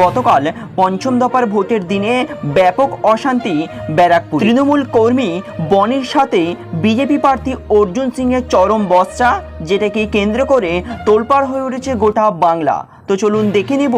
গতকাল পঞ্চম দফার ভোটের দিনে ব্যাপক অশান্তি ব্যারাকপুর। তৃণমূল কর্মী বনের সাথে বিজেপি প্রার্থী অর্জুন সিংয়ের চরম বস্তা যেটাকে কেন্দ্র করে তোলপাড় হয়ে উঠেছে গোটা বাংলা। তো চলুন দেখে নেব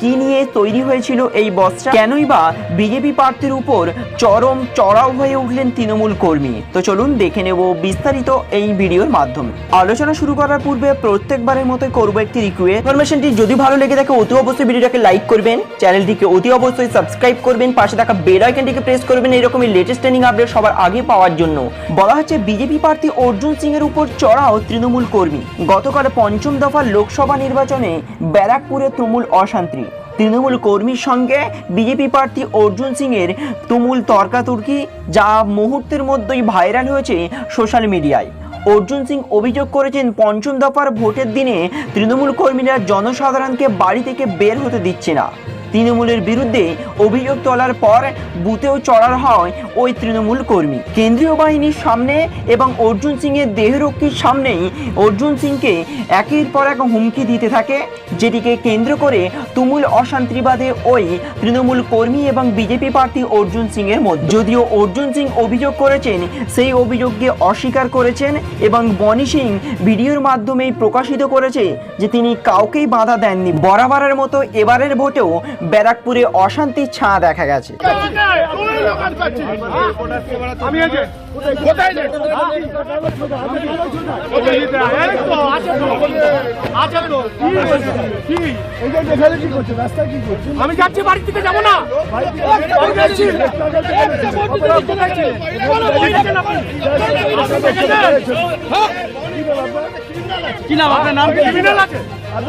কি নিয়ে তৈরি হয়েছিল এই বস্তা। কেনই বা বিজেপি প্রার্থীর উপর চরম চড়াও হয়ে উঠলেন তৃণমূল কর্মী। তো চলুন দেখে নেব বিস্তারিত এই ভিডিওর মাধ্যমে। আলোচনা শুরু করার পূর্বে প্রত্যেকবারের মতো করব একটি রিকোয়েস্ট ইনফরমেশনটি যদি ভালো লেগে থাকে, অতি অবশ্যই ভিডিওটাকে লাইক করবেন। চ্যানেলটিকে অতি অবশ্যই সাবস্ক্রাইব করবেন। পাশে থাকা বেল আইকনটিকে প্রেস করবেন এরকমই লেটেস্ট ট্রেনিং আপডেট সবার আগে পাওয়ার জন্য। বলা হচ্ছে বিজেপি প্রার্থী অর্জুন সিং এর উপর চড়াও তৃণমূল কর্মী। গতকাল পঞ্চম দফার লোকসভা নির্বাচনে ব্যারাকপুরে তুমুল অশান্তি। তৃণমূল কর্মীর সঙ্গে বিজেপি প্রার্থী অর্জুন সিং এর তুমুল তর্কাতর্কি যা মুহূর্তের মধ্যেই ভাইরাল হয়েছে সোশ্যাল মিডিয়ায়। অর্জুন সিং অভিযোগ করেছেন, পঞ্চম দফার ভোটের দিনে তৃণমূল কর্মীরা জনসাধারণকে বাড়ি থেকে বের হতে দিচ্ছে না। তৃণমূলের বিরুদ্ধে অভিযোগ তোলার পর বুথেও চড়ার হয় ওই তৃণমূল কর্মী। কেন্দ্রীয় বাহিনীর সামনে এবং অর্জুন সিংয়ের দেহরক্ষীর সামনেই অর্জুন সিংকে একের পর এক হুমকি দিতে থাকে, যেটিকে কেন্দ্র করে তুমুল অশান্তিবাদে ওই তৃণমূল কর্মী এবং বিজেপি প্রার্থী অর্জুন সিংয়ের মধ্যে। যদিও অর্জুন সিং অভিযোগ করেছেন, সেই অভিযোগকে অস্বীকার করেছেন এবং বনি সিং ভিডিওর মাধ্যমেই প্রকাশিত করেছে যে তিনি কাউকেই বাধা দেননি। বরাবরের মতো এবারের ভোটেও ব্যারাকপুরে অশান্তির ছাঁ দেখা গেছে। আমি যাচ্ছি বাড়ি থেকে যাব না? কি নাম আপনার নাম? কি ক্রিমিনাল আছে।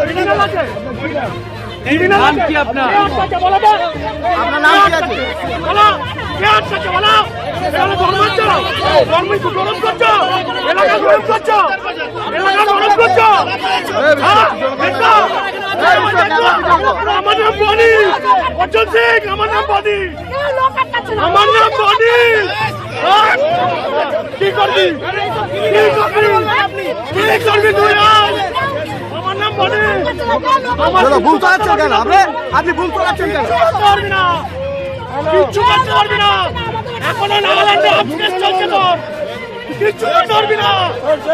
ক্রিমিনাল আছে। নাম কি আপনার? আপনার নাম কি আছে? বলো। কে আটকাচ্ছে বলো? এখানে ধর্মাচ্ছ ধর্ম একটু গরম করছ? এলাকা গরম করছ? এলাকা গরম করছ? হ্যাঁ? আমার নাম বনি। অর্জুন সিং আমার নাম বনি। আমার নাম বনি। হ্যাঁ? কি করবি? কি করবি? কি করবি তুই আজ? আমার নাম বনি আমার দাদা, ভুল চালাচ্ছেন কেন? আপনি আপনি ভুল চালাচ্ছেন কেন? কিচ্ছু করতে পারবি না। এখনও নাগাল্যান্ডে চলছে তোর। কিচ্ছু করতে পারবি না।